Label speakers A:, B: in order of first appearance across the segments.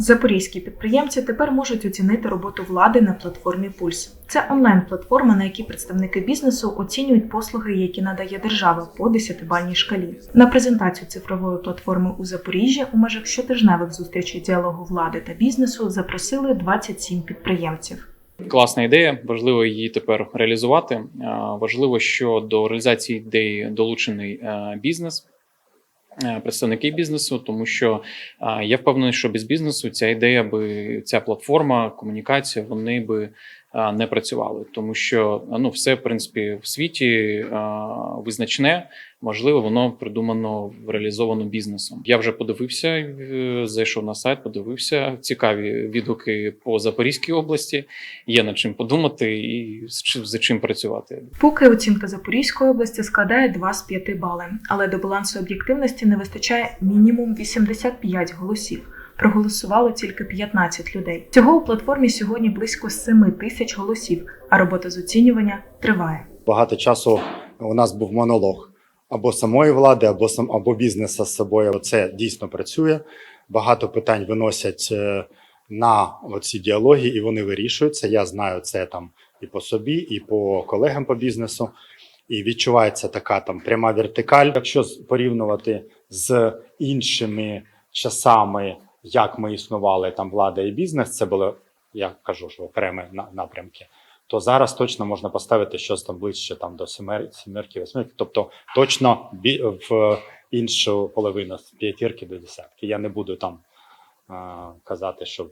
A: Запорізькі підприємці тепер можуть оцінити роботу влади на платформі Пульс. Це онлайн-платформа, на якій представники бізнесу оцінюють послуги, які надає держава по 10-бальній шкалі. На презентацію цифрової платформи у Запоріжжі у межах щотижневих зустрічей діалогу влади та бізнесу запросили 27 підприємців.
B: Класна ідея, важливо її тепер реалізувати. Важливо, що до реалізації ідеї долучений е, бізнес, представники бізнесу, тому що е, я впевнений, що без бізнесу ця ідея би ця платформа, комунікація, вони би е, не працювали, тому що ну все в принципі в світі визначне. Можливо, воно придумано реалізовано бізнесом. Я вже подивився, е, зайшов на сайт, подивився цікаві відгуки по Запорізькій області. Є над чим подумати і за чим працювати.
A: Поки оцінка Запорізької області складає 2 з 5 бали, але до балансу об'єктивності не вистачає мінімум 85 голосів. Проголосувало тільки 15 людей. Всього у платформі сьогодні близько 7 тисяч голосів, а робота з оцінювання триває.
C: багато часу у нас був монолог або самої влади, або сам або бізнесу з собою. Це дійсно працює. Багато питань виносять е, на ці діалоги, і вони вирішуються. Я знаю це там і по собі, і по колегам по бізнесу. І відчувається така там пряма вертикаль. Якщо порівнювати з іншими часами, як ми існували там влада і бізнес, це було, я кажу, що окремі на- напрямки то зараз точно можна поставити щось там ближче там до сімерки, восьмерки, тобто точно в іншу половину з п'ятірки до десятки. Я не буду там а, казати, що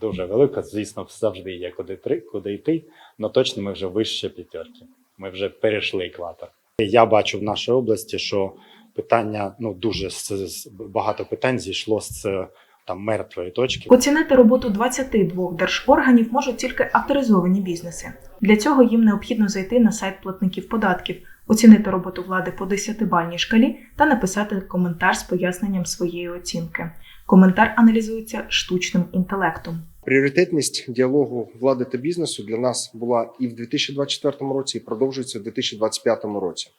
C: дуже велика. Звісно, завжди є куди три, куди йти, але точно ми вже вище п'ятерки. Ми вже перейшли екватор. Я бачу в нашій області, що питання ну дуже багато питань зійшло з там мертвої точки.
A: Оцінити роботу 22 держорганів можуть тільки авторизовані бізнеси. Для цього їм необхідно зайти на сайт платників податків, оцінити роботу влади по 10-бальній шкалі та написати коментар з поясненням своєї оцінки. Коментар аналізується штучним інтелектом.
D: Пріоритетність діалогу влади та бізнесу для нас була і в 2024 році, і продовжується в 2025 році.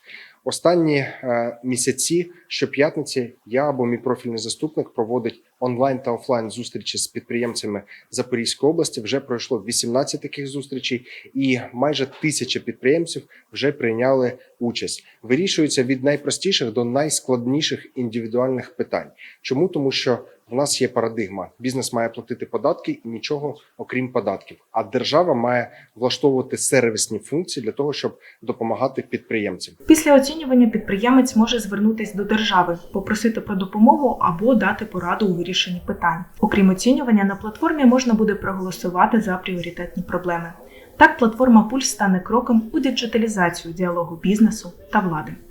D: Останні е, місяці щоп'ятниці я або мій профільний заступник проводить онлайн та офлайн зустрічі з підприємцями Запорізької області. Вже пройшло 18 таких зустрічей, і майже тисяча підприємців вже прийняли участь. Вирішується від найпростіших до найскладніших індивідуальних питань. Чому тому, що в нас є парадигма: бізнес має платити податки і нічого окрім податків. А держава має влаштовувати сервісні функції для того, щоб допомагати підприємцям.
A: Після оцінювання підприємець може звернутися до держави, попросити про допомогу або дати пораду у вирішенні питань. Окрім оцінювання, на платформі можна буде проголосувати за пріоритетні проблеми. Так, платформа Пульс стане кроком у діджиталізацію діалогу бізнесу та влади.